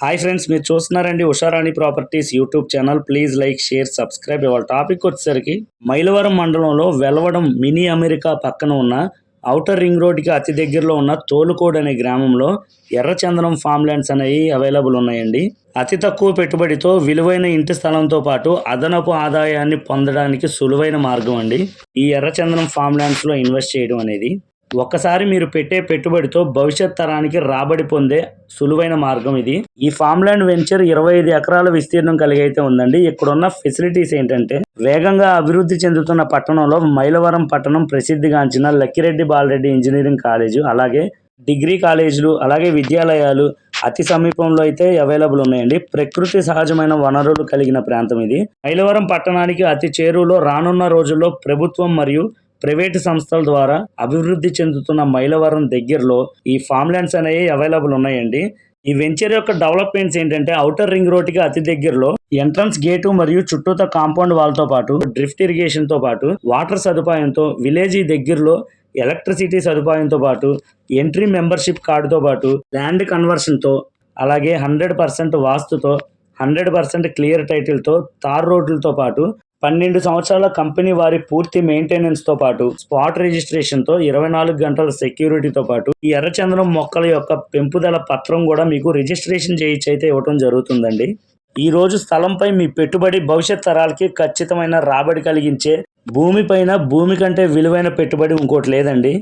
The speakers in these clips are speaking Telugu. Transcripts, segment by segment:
హాయ్ ఫ్రెండ్స్ మీరు చూస్తున్నారండి Usharani properties YouTube channel. Please like share subscribe. ఇవాళ టాపిక్ వచ్చేసరికి మైలవరం మండలంలో వెలవడం మినీ అమెరికా పక్కన ఉన్న ఔటర్ రింగ్ రోడ్కి అతి దగ్గరలో ఉన్న తోలుకోడ్ అనే గ్రామంలో ఎర్రచందనం ఫామ్ ల్యాండ్స్ అనేవి అవైలబుల్ ఉన్నాయండి. అతి తక్కువ పెట్టుబడితో విలువైన ఇంటి స్థలంతో పాటు అదనపు ఆదాయాన్ని పొందడానికి సులువైన మార్గం అండి. ఈ ఎర్రచందనం ఫామ్ ల్యాండ్స్లో ఇన్వెస్ట్ చేయడం అనేది ఒక్కసారి మీరు పెట్టే పెట్టుబడితో భవిష్యత్ తరానికి రాబడి పొందే సులువైన మార్గం ఇది. ఈ ఫామ్ ల్యాండ్ వెంచర్ ఇరవై ఐదు ఎకరాల విస్తీర్ణం కలిగి అయితే ఉందండి. ఇక్కడున్న ఫెసిలిటీస్ ఏంటంటే వేగంగా అభివృద్ధి చెందుతున్న పట్టణంలో మైలవరం పట్టణం ప్రసిద్ధిగాంచిన లక్కిరెడ్డి బాలరెడ్డి ఇంజనీరింగ్ కాలేజు అలాగే డిగ్రీ కాలేజీలు అలాగే విద్యాలయాలు అతి సమీపంలో అయితే అవైలబుల్ ఉన్నాయండి. ప్రకృతి సహజమైన వనరులు కలిగిన ప్రాంతం ఇది. మైలవరం పట్టణానికి అతి చేరువలో రానున్న రోజుల్లో ప్రభుత్వం మరియు ప్రైవేటు సంస్థల ద్వారా అభివృద్ధి చెందుతున్న మైలవరం దగ్గరలో ఈ ఫామ్ ల్యాండ్స్ అనేవి అవైలబుల్ ఉన్నాయండి. ఈ వెంచర్ యొక్క డెవలప్మెంట్స్ ఏంటంటే అవుటర్ రింగ్ రోడ్కి అతి దగ్గరలో ఎంట్రన్స్ గేటు మరియు చుట్టూత కాంపౌండ్ వాల్తో పాటు డ్రిఫ్ట్ ఇరిగేషన్తో పాటు వాటర్ సదుపాయంతో విలేజ్ దగ్గరలో ఎలక్ట్రిసిటీ సదుపాయంతో పాటు ఎంట్రీ మెంబర్షిప్ కార్డుతో పాటు ల్యాండ్ కన్వర్షన్తో అలాగే హండ్రెడ్ పర్సెంట్ వాస్తుతో హండ్రెడ్ పర్సెంట్ క్లియర్ టైటిల్తో తార్ రోడ్లతో పాటు పన్నెండు సంవత్సరాల కంపెనీ వారి పూర్తి మెయింటెనెన్స్తో పాటు స్పాట్ రిజిస్ట్రేషన్తో ఇరవై నాలుగు గంటల సెక్యూరిటీతో పాటు ఈ ఎర్రచందనం మొక్కల యొక్క పెంపుదల పత్రం కూడా మీకు రిజిస్ట్రేషన్ చేయించి అయితే ఇవ్వడం జరుగుతుందండి. ఈ రోజు స్థలంపై మీ పెట్టుబడి భవిష్యత్ తరాలకి ఖచ్చితమైన రాబడి కలిగించే భూమిపైన భూమి కంటే విలువైన పెట్టుబడి ఇంకోటి లేదండి.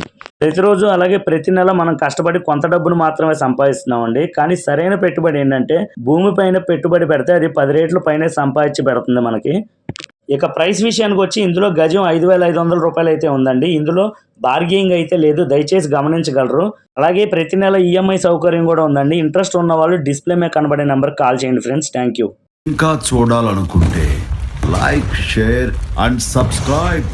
ప్రతిరోజు అలాగే ప్రతి నెల మనం కష్టపడి కొంత డబ్బును మాత్రమే సంపాదిస్తున్నామండి. కానీ సరైన పెట్టుబడి ఏంటంటే భూమిపైన పెట్టుబడి పెడితే అది పది రేట్లు పైనే సంపాదించి పెడుతుంది మనకి. ఇక ప్రైస్ విషయానికి వచ్చి ఇందులో గజం ఐదు వేల ఐదు వందల రూపాయలు అయితే ఉందండి. ఇందులో బార్గెయింగ్ అయితే లేదు దయచేసి గమనించగలరు. అలాగే ప్రతి నెల ఈఎంఐ సౌకర్యం కూడా ఉందండి. ఇంట్రెస్ట్ ఉన్న వాళ్ళు డిస్ప్లే మీద కనబడే నెంబర్ కాల్ చేయండి ఫ్రెండ్స్ థ్యాంక్ యూ ఇంకా చూడాలనుకుంటే లైక్ షేర్ అండ్ సబ్స్క్రైబ్